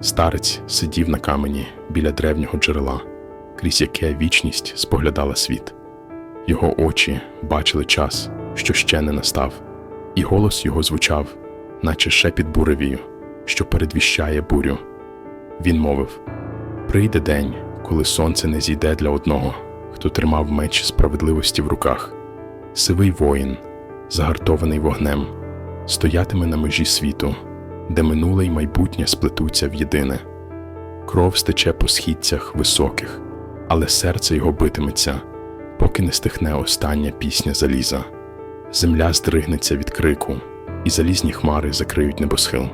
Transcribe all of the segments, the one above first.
Старець сидів на камені біля древнього джерела, крізь яке вічність споглядала світ. Його очі бачили час, що ще не настав, і голос його звучав, наче шепіт буревію, що передвіщає бурю. Він мовив: Прийде день, коли сонце не зійде для одного, хто тримав меч справедливості в руках. Сивий воїн, загартований вогнем, стоятиме на межі світу, де минуле й майбутнє сплетуться в єдине. Кров стече по східцях високих, але серце його битиметься, поки не стихне остання пісня заліза. Земля здригнеться від крику, і залізні хмари закриють небосхил.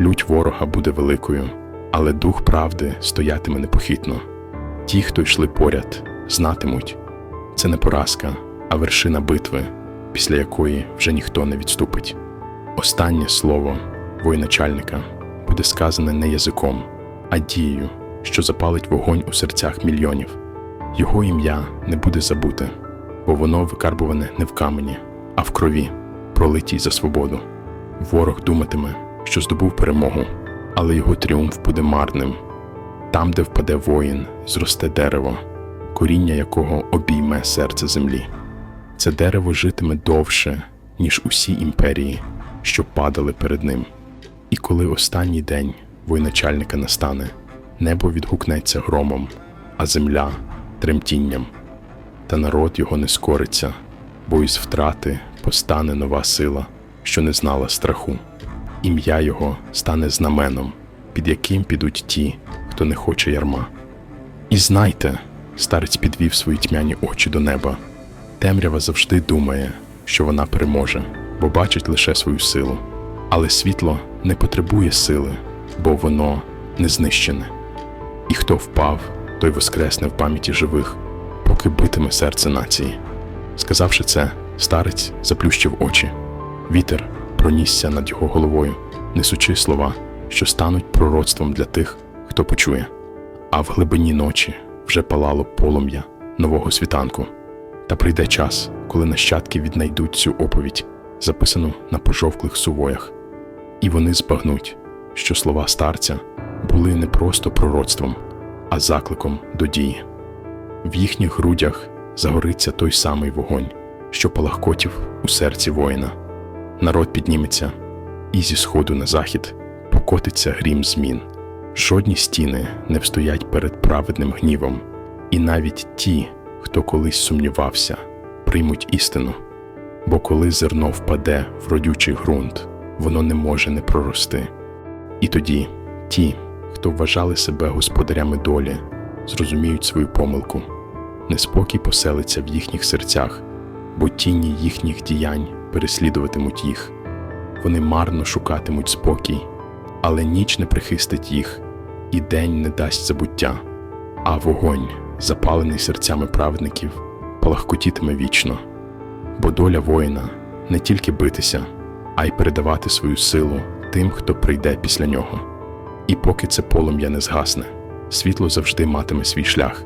Лють ворога буде великою, але дух правди стоятиме непохитно. Ті, хто йшли поряд, знатимуть це не поразка, а вершина битви, після якої вже ніхто не відступить. Останнє слово воєначальника буде сказане не язиком, а дією, що запалить вогонь у серцях мільйонів. Його ім'я не буде забуте, бо воно викарбуване не в камені, а в крові, пролитій за свободу. Ворог думатиме, що здобув перемогу, але його тріумф буде марним. Там, де впаде воїн, зросте дерево, коріння якого обійме серце землі. Це дерево житиме довше, ніж усі імперії, що падали перед ним. І коли останній день воєначальника настане, небо відгукнеться громом, а земля тремтінням, та народ його не скориться, бо із втрати постане нова сила, що не знала страху. Ім'я його стане знаменом, під яким підуть ті, хто не хоче ярма. І знайте, старець підвів свої тьмяні очі до неба. Темрява завжди думає, що вона переможе, бо бачить лише свою силу. Але світло не потребує сили, бо воно не знищене. І хто впав, той воскресне в пам'яті живих, поки битиме серце нації. Сказавши це, старець заплющив очі. Вітер пронісся над його головою, несучи слова, що стануть пророцтвом для тих, хто почує. А в глибині ночі вже палало полум'я нового світанку. Та прийде час, коли нащадки віднайдуть цю оповідь, записану на пожовклих сувоях, і вони збагнуть, що слова старця були не просто пророцтвом, а закликом до дії. В їхніх грудях загориться той самий вогонь, що палахкотів у серці воїна. Народ підніметься, і зі сходу на захід покотиться грім змін. Жодні стіни не встоять перед праведним гнівом, і навіть ті, хто колись сумнівався, приймуть істину. Бо коли зерно впаде в родючий ґрунт, воно не може не прорости. І тоді ті, хто вважали себе господарями долі, зрозуміють свою помилку. Неспокій поселиться в їхніх серцях, бо тіні їхніх діянь переслідуватимуть їх. Вони марно шукатимуть спокій, але ніч не прихистить їх, і день не дасть забуття, а вогонь, запалений серцями праведників, палахкотітиме вічно. Бо доля воїна не тільки битися, а й передавати свою силу тим, хто прийде після нього. І поки це полум'я не згасне, світло завжди матиме свій шлях,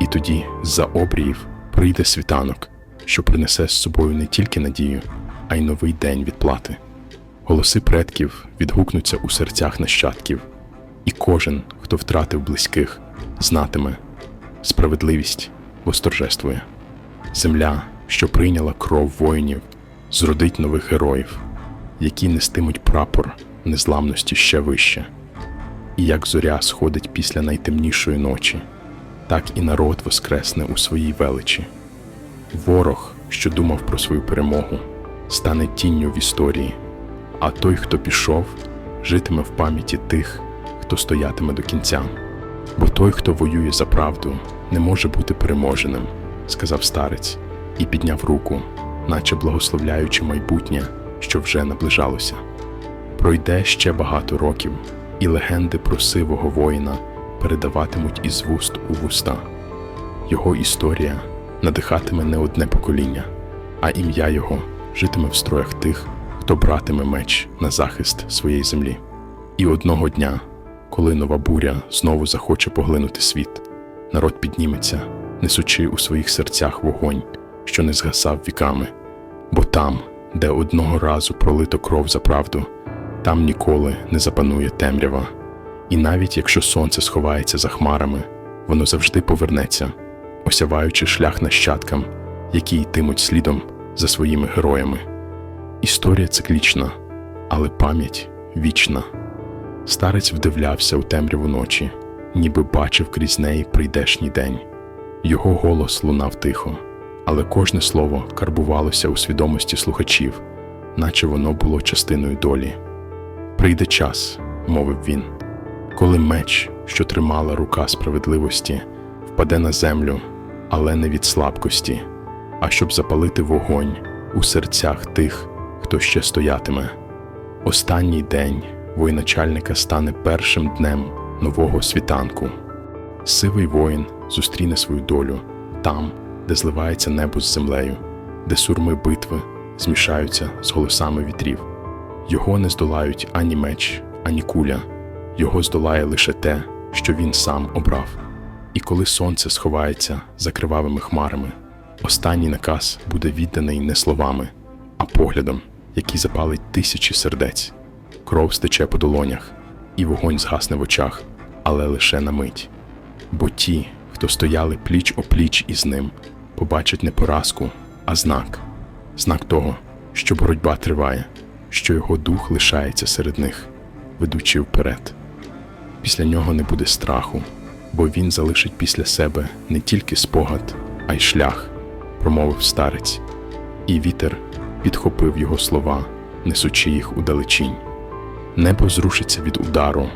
і тоді з-за обріїв прийде світанок, що принесе з собою не тільки надію, а й новий день відплати. Голоси предків відгукнуться у серцях нащадків, і кожен, хто втратив близьких, знатиме справедливість восторжествує. Земля, що прийняла кров воїнів, зродить нових героїв, які нестимуть прапор незламності ще вище. І як зоря сходить після найтемнішої ночі, так і народ воскресне у своїй величі. Ворог, що думав про свою перемогу, стане тінню в історії, а той, хто пішов, житиме в пам'яті тих, хто стоятиме до кінця. Бо той, хто воює за правду, не може бути переможеним, сказав старець і підняв руку, наче благословляючи майбутнє, що вже наближалося. Пройде ще багато років, і легенди про сивого воїна передаватимуть із вуст у вуста. Його історія надихатиме не одне покоління, а ім'я його житиме в строях тих, хто братиме меч на захист своєї землі. І одного дня, коли нова буря знову захоче поглинути світ, народ підніметься, несучи у своїх серцях вогонь, що не згасав віками, бо там, де одного разу пролито кров за правду, там ніколи не запанує темрява, І навіть якщо сонце сховається за хмарами, воно завжди повернеться, осяваючи шлях нащадкам, які йтимуть слідом за своїми героями. Історія циклічна, але пам'ять вічна. Старець вдивлявся у темряву ночі, ніби бачив крізь неї прийдешній день. Його голос лунав тихо, але кожне слово карбувалося у свідомості слухачів, наче воно було частиною долі. Прийде час, мовив він, коли меч, що тримала рука справедливості, впаде на землю, але не від слабкості, а щоб запалити вогонь у серцях тих, хто ще стоятиме. Останній день воєначальника стане першим днем нового світанку. Сивий воїн зустріне свою долю там, де зливається небо з землею, де сурми битви змішаються з голосами вітрів. Його не здолають ані меч, ані куля, його здолає лише те, що він сам обрав. І коли сонце сховається за кривавими хмарами, останній наказ буде відданий не словами, а поглядом, який запалить тисячі сердець. Кров стече по долонях, і вогонь згасне в очах, але лише на мить. Бо ті, хто стояли пліч опліч із ним, побачать не поразку, а знак знак того, що боротьба триває, що його дух лишається серед них, ведучи вперед. Після нього не буде страху, бо він залишить після себе не тільки спогад, а й шлях, промовив старець, і вітер підхопив його слова, несучи їх удалечінь. Небо зрушиться від удару,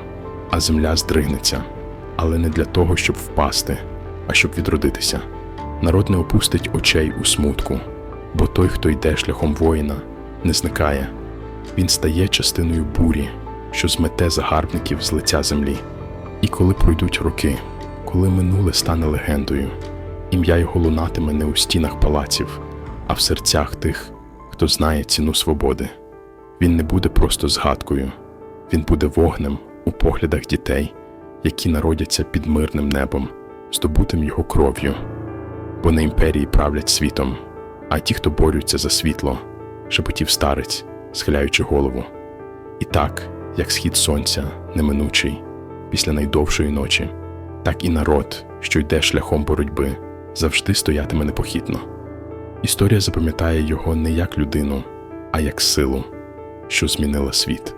а земля здригнеться, але не для того, щоб впасти, а щоб відродитися. Народ не опустить очей у смутку, бо той, хто йде шляхом воїна, не зникає. Він стає частиною бурі, що змете загарбників з лиця землі. І коли пройдуть роки, коли минуле стане легендою, ім'я його лунатиме не у стінах палаців, а в серцях тих, хто знає ціну свободи. Він не буде просто згадкою, він буде вогнем у поглядах дітей, які народяться під мирним небом, здобутим його кров'ю. Бо не імперії правлять світом, а ті, хто борються за світло, шепотів старець, схиляючи голову. І так, як схід сонця неминучий після найдовшої ночі, так і народ, що йде шляхом боротьби, завжди стоятиме непохитно. Історія запам'ятає його не як людину, а як силу, що змінила світ.